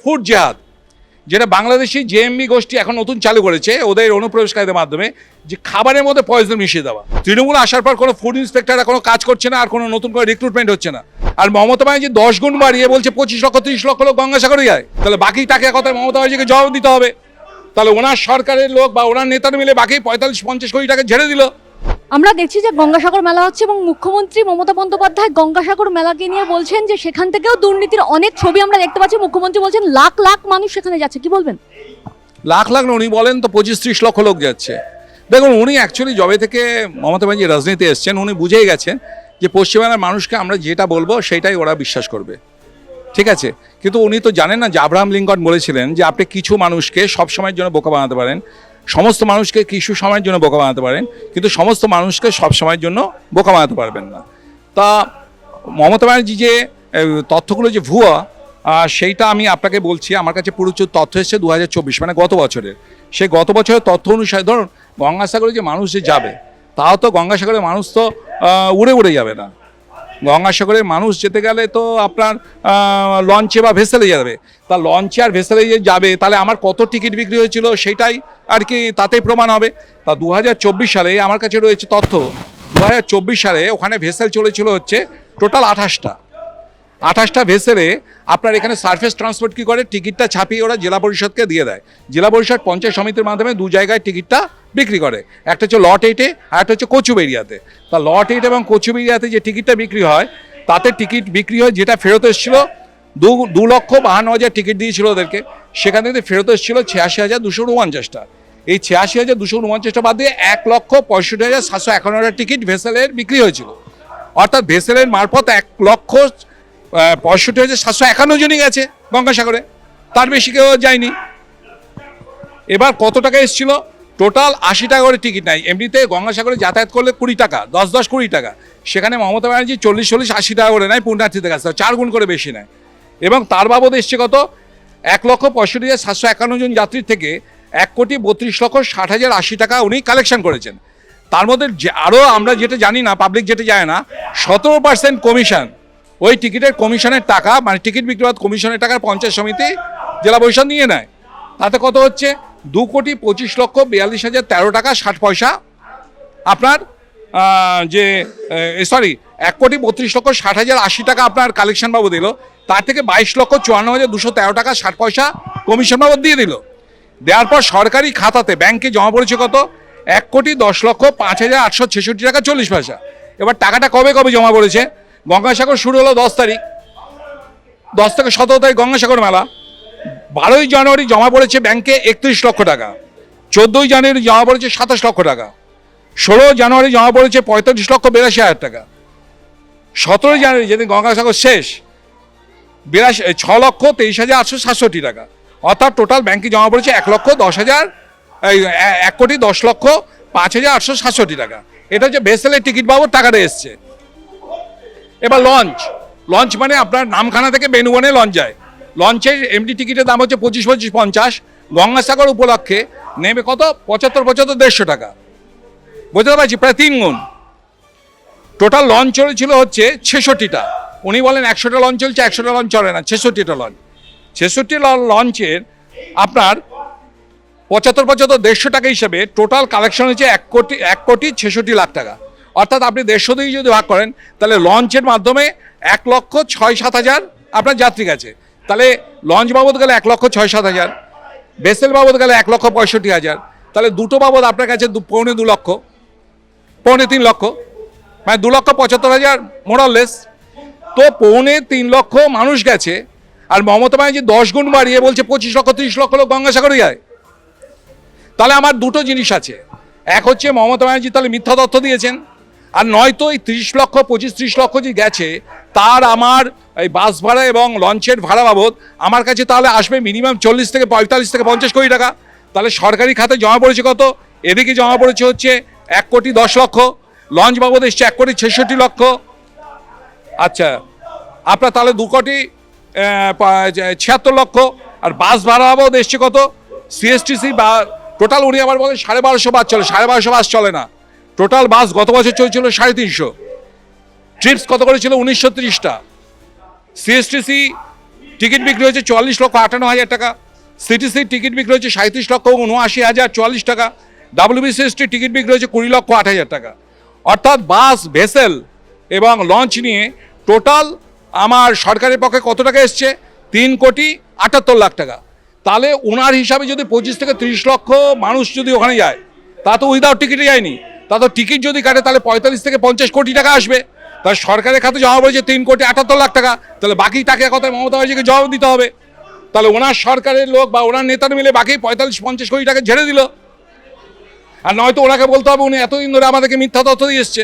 Food জেহাদ যেটা Bangladeshi JMB গোষ্ঠী এখন নতুন চালু করেছে, ওদের অনুপ্রবেশকারীদের মাধ্যমে, যে খাবারের মধ্যে পয়জন মিশিয়ে দেওয়া। তৃণমূল আসার পর কোনো ফুড ইন্সপেক্টররা কোনো কাজ করছে না, আর কোনো নতুন করে রিক্রুটমেন্ট হচ্ছে না। আর মমতা ব্যানার্জি দশ গুণ বাড়িয়ে বলছে, পঁচিশ লক্ষ, তিরিশ লক্ষ লোক গঙ্গাসাগরে যায়। তাহলে বাকি টাকা কথায় মমতা ব্যানার্জিকে জবাব দিতে হবে। তাহলে ওনার সরকারের লোক বা ওনার নেতারা মিলে বাকি পঁয়তাল্লিশ, পঞ্চাশ কোটি টাকা ঝেড়ে দিল। আমরা দেখছি যে গঙ্গাসাগর মেলা হচ্ছে এবং মুখ্যমন্ত্রী মমতা বন্দ্যোপাধ্যায় গঙ্গাসাগর মেলাকে নিয়ে বলছেন যে সেখান থেকেও দুর্নীতির অনেক ছবি আমরা দেখতে পাচ্ছি। মুখ্যমন্ত্রী বলছেন, লাখ লাখ মানুষ সেখানে যাচ্ছে। কি বলবেন? লাখ লাখ না উনি বলেন তো পঁচিশ ত্রিশ লক্ষ লোক যাচ্ছে। দেখুন, উনি অ্যাকচুয়ালি জবে থেকে মমতা ব্যানার্জি রাজনীতি এসছেন, উনি বুঝেই গেছেন যে পশ্চিমবাংলার মানুষকে আমরা যেটা বলব সেটাই ওরা বিশ্বাস করবে। ঠিক আছে? কিন্তু উনি তো জানেন না যে আব্রাহাম লিঙ্কন বলেছিলেন যে আপনি কিছু মানুষকে সব সময়ের জন্য বোকা বানাতে পারেন। সমস্ত মানুষকে কিছু সময়ের জন্য বোকা বানাতে পারেন, কিন্তু সমস্ত মানুষকে সব সময়ের জন্য বোকা বানাতে পারবেন না। তা মমতা ব্যানার্জি যে তথ্যগুলো যে ভুয়া সেইটা আমি আপনাকে বলছি, আমার কাছে প্রচুর তথ্য এসেছে দু হাজার চব্বিশ মানে গত বছরের। সেই গত বছরের তথ্য অনুসারে ধরুন, গঙ্গাসাগরে যে মানুষ যে যাবে, তাও তো গঙ্গাসাগরের মানুষ তো উড়ে উড়ে যাবে না। গঙ্গাসাগরে মানুষ যেতে গেলে তো আপনার লঞ্চে বা ভেসেলে যাবে। তা লঞ্চে আর ভেসেলে যাবে, তাহলে আমার কত টিকিট বিক্রি হয়েছিল সেটাই আর কি তাতেই প্রমাণ হবে। তা দু হাজার চব্বিশ সালে আমার কাছে রয়েছে তথ্য দু হাজার চব্বিশ সালে ওখানে ভেসেল চলেছিল হচ্ছে টোটাল আঠাশটা। আঠাশটা ভেসেলে আপনার এখানে সার্ফেস ট্রান্সপোর্ট কি করে? টিকিটটা ছাপিয়ে ওরা জেলা পরিষদকে দিয়ে দেয়। জেলা পরিষদ পঞ্চায়েত সমিতির মাধ্যমে দু জায়গায় টিকিটটা বিক্রি করে। একটা হচ্ছে লট এইটে আর একটা হচ্ছে কচুবেরিয়াতে তা লট এইট এবং কচুবেরিয়াতে যে টিকিটটা বিক্রি হয়, তাতে টিকিট বিক্রি হয় যেটা ফেরত এসেছিল, দু দু লক্ষ বাহান্ন হাজার টিকিট দিয়েছিল ওদেরকে। সেখান থেকে ফেরত এসেছিল ছিয়াশি হাজার দুশো উনপঞ্চাশটা। এই ছিয়াশি হাজার দুশো উনপঞ্চাশটা বাদ দিয়ে এক লক্ষ পঁয়ষট্টি হাজার সাতশো একান্ন হাজার টিকিট ভেসেলের বিক্রি হয়েছিল। অর্থাৎ ভেসেলের মারফত এক লক্ষ পঁয়ষট্টি হাজার সাতশো একান্ন জনই গেছে গঙ্গাসাগরে তার বেশি কেউ যায়নি। এবার কত টাকা এসেছিল? টোটাল আশি টাকা করে টিকিট নাই। এমনিতে গঙ্গাসাগরে যাতায়াত করলে কুড়ি টাকা, দশ দশ কুড়ি টাকা। সেখানে মমতা ব্যানার্জি চল্লিশ চল্লিশ আশি টাকা করে নেয় পুণ্যার্থীদের কাছে চার গুণ করে বেশি নেয়। এবং তার বাবদ এসছে কত? এক লক্ষ পঁয়ষট্টি হাজার সাতশো একান্ন জন যাত্রীর থেকে এক কোটি বত্রিশ লক্ষ ষাট হাজার আশি টাকা উনি কালেকশন করেছেন। তার মধ্যে আরও আমরা যেটা জানি না পাবলিক যেটা জানে না, সতেরো পার্সেন্ট কমিশন ওই টিকিটের কমিশনের টাকা মানে টিকিট বিক্রি কমিশনের টাকার পঞ্চায়েত সমিতি জেলা পরিষদ নিয়ে নেয়। তাতে কত হচ্ছে? দু কোটি পঁচিশ লক্ষ বিয়াল্লিশ হাজার তেরো টাকা ষাট পয়সা। আপনার যে সরি এক কোটি বত্রিশ লক্ষ ষাট হাজার আশি টাকা আপনার কালেকশন বাবদ দিল। তার থেকে বাইশ লক্ষ চুয়ান্ন হাজার দুশো তেরো টাকা ষাট পয়সা কমিশন বাবদ দিয়ে দিল। দেওয়ার পর সরকারি খাতাতে ব্যাংকে জমা পড়েছে কত? এক কোটি দশ লক্ষ পাঁচ হাজার আটশো ছেষট্টি টাকা চল্লিশ পয়সা। এবার টাকাটা কবে কবে জমা পড়েছে? গঙ্গাসাগর শুরু হলো দশ তারিখ। দশ থেকে সতেরো তারিখ গঙ্গাসাগর মেলা। বারোই জানুয়ারি জমা পড়েছে ব্যাংকে একত্রিশ লক্ষ টাকা। চোদ্দোই জানুয়ারি জমা পড়েছে সাতাশ লক্ষ টাকা। ষোলো জানুয়ারি জমা পড়েছে পঁয়তাল্লিশ লক্ষ বিরাশি হাজার টাকা। সতেরোই জানুয়ারি যেদিন গঙ্গাসাগর শেষ, বিরাশি ছ লক্ষ তেইশ হাজার আটশো সাতষট্টি টাকা। অর্থাৎ টোটাল ব্যাংকে জমা পড়েছে এক লক্ষ দশ হাজার এক কোটি দশ লক্ষ পাঁচ হাজার আটশো সাতষট্টি টাকা। এটা হচ্ছে ভেসেলের টিকিট বাবদ টাকাটা এসছে। এবার লঞ্চ লঞ্চ মানে আপনার নামখানা থেকে বেনুবনে লঞ্চ যায়। লঞ্চের এমডি টিকিটের দাম হচ্ছে পঁচিশ পঁচিশ, পঞ্চাশ। গঙ্গাসাগর উপলক্ষে নেবে কত? পঁচাত্তর পঁচাত্তর, দেড়শো টাকা। বুঝতে পারছি? প্রায় তিন গুণ। টোটাল লঞ্চ চলেছিল হচ্ছে ছেষট্টিটা। উনি বলেন একশোটা লঞ্চ চলছে, একশোটা লঞ্চ চলে না। ছেষট্টিটা লঞ্চ ছেষট্টি লঞ্চের আপনার পঁচাত্তর পঁচাত্তর, দেড়শো টাকা হিসেবে টোটাল কালেকশন হচ্ছে এক কোটি এক কোটি ছেষট্টি লাখ টাকা। অর্থাৎ আপনি দেড়শো দিয়ে যদি ভাগ করেন, তাহলে লঞ্চের মাধ্যমে এক লক্ষ ছয় সাত হাজার আপনার যাত্রী গেছে। তাহলে লঞ্চ বাবদ গেলে এক লক্ষ ছয় সাত হাজার বেসেল বাবদ গেলে এক লক্ষ পঁয়ষট্টি হাজার, তাহলে দুটো বাবদ আপনার কাছে পৌনে দু লক্ষ, পৌনে তিন লক্ষ মানে দু লক্ষ পঁচাত্তর হাজার মোরাললেস তো পৌনে তিন লক্ষ মানুষ গেছে, আর মমতা ব্যানার্জি দশ গুণ বাড়িয়ে বলছে পঁচিশ লক্ষ, তিরিশ লক্ষ লোক গঙ্গাসাগরে যায়। তাহলে আমার দুটো জিনিস আছে। এক হচ্ছে মমতা ব্যানার্জি তাহলে মিথ্যা তথ্য দিয়েছেন আর নয়তো এই তিরিশ লক্ষ, পঁচিশ ত্রিশ লক্ষ যে গেছে, তার আমার এই বাস ভাড়া এবং লঞ্চের ভাড়া বাবদ আমার কাছে তাহলে আসবে মিনিমাম চল্লিশ থেকে পঁয়তাল্লিশ থেকে পঞ্চাশ কোটি টাকা। তাহলে সরকারি খাতে জমা পড়েছে কত? এদিকে জমা পড়েছে হচ্ছে এক কোটি দশ লক্ষ, লঞ্চ বাবদ এসছে এক কোটি ছেষট্টি লক্ষ। আচ্ছা আপনার তাহলে দু কোটি ছিয়াত্তর লক্ষ, আর বাস ভাড়া বাবদ এসছে কত? সিএসটিসি বা টোটাল উনি আমার বলেন সাড়ে বারোশো বাস চলে, সাড়ে বারোশো বাস চলে না। টোটাল বাস গত বছর চলছিল সাড়ে তিনশো। ট্রিপস কত করেছিল উনিশশো তিরিশটা। সিএসটিসি টিকিট বিক্রি হয়েছে চুয়াল্লিশ লক্ষ আটান্ন হাজার টাকা। সিটিসির টিকিট বিক্রি হয়েছে সাঁত্রিশ লক্ষ উনআশি হাজার চুয়াল্লিশ টাকা। ডাব্লিউবিসিএসটির টিকিট বিক্রি হয়েছে কুড়ি লক্ষ আট হাজার টাকা। অর্থাৎ বাস ভেসেল এবং লঞ্চ নিয়ে টোটাল আমার সরকারের পক্ষে কত টাকা এসছে? তিন কোটি আটাত্তর লাখ টাকা। তাহলে ওনার হিসাবে যদি পঁচিশ থেকে তিরিশ লক্ষ মানুষ যদি ওখানে যায়, তা তো উইদাউট টিকিটে যায়নি। তা তো টিকিট যদি কাটে তাহলে পঁয়তাল্লিশ থেকে পঞ্চাশ কোটি টাকা আসবে। তাহলে সরকারের খাতে জমা পড়েছে তিন কোটি আটাত্তর লাখ টাকা। তাহলে বাকি টাকা কথায় মমতা ব্যানার্জিকে জবাব দিতে হবে। তাহলে ওনার সরকারের লোক বা ওনার নেতার মিলে বাকি পঁয়তাল্লিশ পঞ্চাশ কোটি টাকা ঝেড়ে দিল। আর নয়তো ওনাকে বলতে হবে উনি এতদিন ধরে আমাদেরকে মিথ্যা তথ্য দিয়ে এসছে।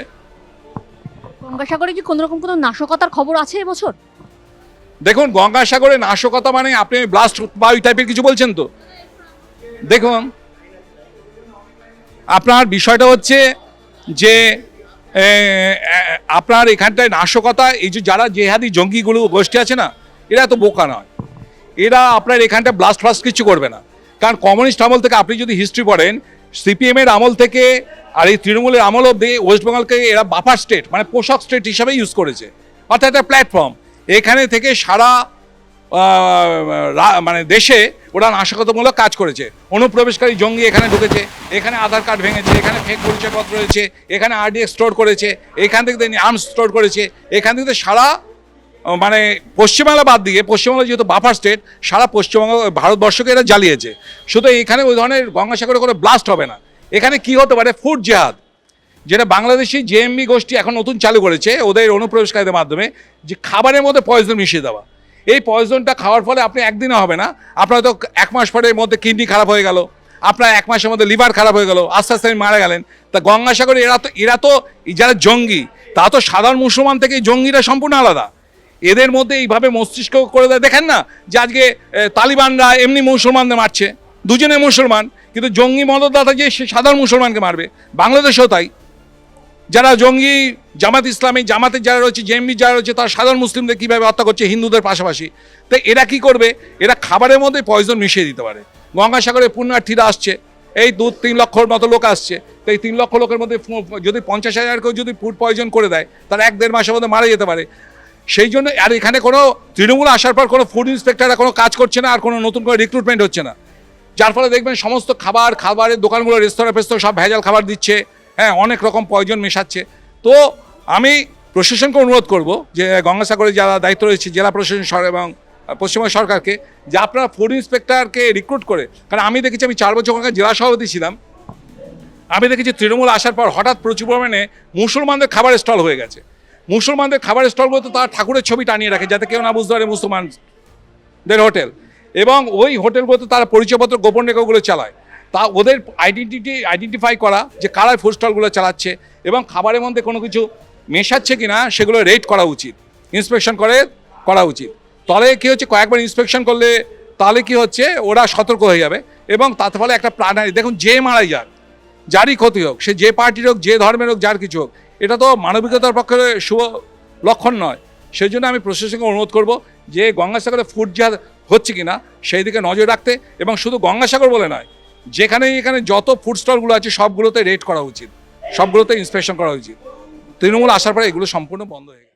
গঙ্গাসাগরে কি কোনো রকম কোনো নাশকতার খবর আছে এবছর? দেখুন গঙ্গাসাগরে নাশকতা মানে আপনি ব্লাস্ট বা ওই টাইপের কিছু বলছেন তো? দেখুন আপনার বিষয়টা হচ্ছে যে আপনার এখানটায় নাশকতা, এই যে যারা জেহাদি জঙ্গিগুলো গোষ্ঠী আছে না, এরা তো বোকা নয়। এরা আপনার এখানটা ব্লাস্ট ফ্লাস্ট কিছু করবে না। কারণ কমিউনিস্ট আমল থেকে আপনি যদি হিস্ট্রি পড়েন সিপিএমের আমল থেকে আর এই তৃণমূলের আমল অব্দি ওয়েস্ট বেঙ্গলকে এরা বাফার স্টেট মানে পোশাক স্টেট হিসাবে ইউজ করেছে। অর্থাৎ একটা প্ল্যাটফর্ম এখানে থেকে সারা মানে দেশে ওরা নাশকতামূলক কাজ করেছে। অনুপ্রবেশকারী জঙ্গি এখানে ঢুকেছে, এখানে আধার কার্ড ভেঙেছে, এখানে ফেক পরিচয়পত্র রয়েছে, এখানে আরডিএক্স স্টোর করেছে, এখান থেকে আর্মস স্টোর করেছে, এখান থেকে সারা মানে পশ্চিমবাংলা বাদ দিয়ে, পশ্চিমবাংলা যেহেতু বাফার স্টেট সারা পশ্চিমবঙ্গ, ভারতবর্ষকে এরা জ্বালিয়েছে। শুধু এখানে ওই ধরনের গঙ্গাসাগরে কোনো ব্লাস্ট হবে না। এখানে কি হতে পারে? ফুড জেহাদ যেটা বাংলাদেশি জেএমবি গোষ্ঠী এখন নতুন চালু করেছে, ওদের অনুপ্রবেশকারীদের মাধ্যমে, যে খাবারের মধ্যে পয়জন মিশিয়ে দেওয়া। এই পয়জনটা খাওয়ার ফলে আপনি একদিনে হবে না। আপনার তো এক মাস পরের মধ্যে কিডনি খারাপ হয়ে গেল। আপনার এক মাসের মধ্যে লিভার খারাপ হয়ে গেল। আস্তে আস্তে মারা গেলেন। তা গঙ্গাসাগরে এরা তো এরা তো যারা জঙ্গি, তা তো সাধারণ মুসলমান থেকে জঙ্গিরা সম্পূর্ণ আলাদা। এদের মধ্যে এইভাবে মস্তিষ্ক করে দেয়। দেখেন না, যে আজকে তালিবানরা এমনি মুসলমানদের মারছে। দুজনে মুসলমান, কিন্তু জঙ্গি মদতদাতা যে সে সাধারণ মুসলমানকে মারবে। বাংলাদেশেও তাই। যারা জঙ্গি, জামাত ইসলামী, জামাতের যারা রয়েছে, জেএমবি যারা রয়েছে, তারা সাধারণ মুসলিমদের কীভাবে হত্যা করছে, হিন্দুদের পাশাপাশি। তো এরা কি করবে? এরা খাবারের মধ্যে পয়জন মিশিয়ে দিতে পারে। গঙ্গাসাগরে পুণ্যার্থীরা আসছে। এই দু, তিন লক্ষর মতো লোক আসছে। তো এই তিন লক্ষ লোকের মধ্যে যদি পঞ্চাশ হাজার কেউ যদি ফুড পয়জন করে দেয়, তারা এক দেড় মাসের মধ্যে মারা যেতে পারে। সেই জন্য আর এখানে কোনো তৃণমূল আসার পর কোনো ফুড ইন্সপেক্টররা কোনো কাজ করছে না, আর কোনো নতুন করে রিক্রুটমেন্ট হচ্ছে না। যার ফলে দেখবেন সমস্ত খাবার, খাবারের দোকানগুলো রেস্তোরাঁ ফেস্তোরাঁ সব ভেজাল খাবার দিচ্ছে। হ্যাঁ অনেক রকম পয়জন মেশাচ্ছে। তো আমি প্রশাসনকে অনুরোধ করব যে গঙ্গাসাগরে যারা দায়িত্ব রয়েছে, জেলা প্রশাসন এবং পশ্চিমবঙ্গ সরকারকে, যে আপনারা ফুড ইন্সপেক্টরকে রিক্রুট করে, কারণ আমি দেখেছি আমি চার বছর ওখানে জেলা সভাপতি ছিলাম, আমি দেখেছি তৃণমূল আসার পর হঠাৎ প্রচুর পরিমাণে মুসলমানদের খাবার স্টল হয়ে গেছে। মুসলমানদের খাবার স্টলগুলোতে তারা ঠাকুরের ছবি টানিয়ে রাখে, যাতে কেউ না বুঝতে পারে মুসলমানদের হোটেল। এবং ওই হোটেলগুলোতে তারা পরিচয়পত্র গোপন রেখে ওগুলো চালায়। তা ওদের আইডেন্টিটি আইডেন্টিফাই করা যে কারা ফুড স্টলগুলো চালাচ্ছে এবং খাবারের মধ্যে কোনো কিছু মেশাচ্ছে কি না সেগুলো রেট করা উচিত। ইন্সপেকশন করে, করা উচিত। তবে কী হচ্ছে, কয়েকবার ইন্সপেকশন করলে তাহলে কি হচ্ছে, ওরা সতর্ক হয়ে যাবে এবং তার ফলে একটা প্রাণহানি। দেখুন, যে মারাই যাক, যারই ক্ষতি হোক, সে যে পার্টির হোক, যে ধর্মের হোক, যার কিছু হোক, এটা তো মানবিকতার পক্ষে শুভ লক্ষণ নয়। সেই জন্য আমি প্রশাসনকে অনুরোধ করব যে গঙ্গাসাগরে ফুড যা হচ্ছে কি না সেই দিকে নজর রাখতে এবং শুধু গঙ্গাসাগর বলে নয় যেখানে এখানে যত ফুড স্টলগুলো আছে, সবগুলোতে রেড করা উচিত। সবগুলোতে ইন্সপেকশন করা উচিত। তৃণমূল আসার পরে এগুলো সম্পূর্ণ বন্ধ হয়ে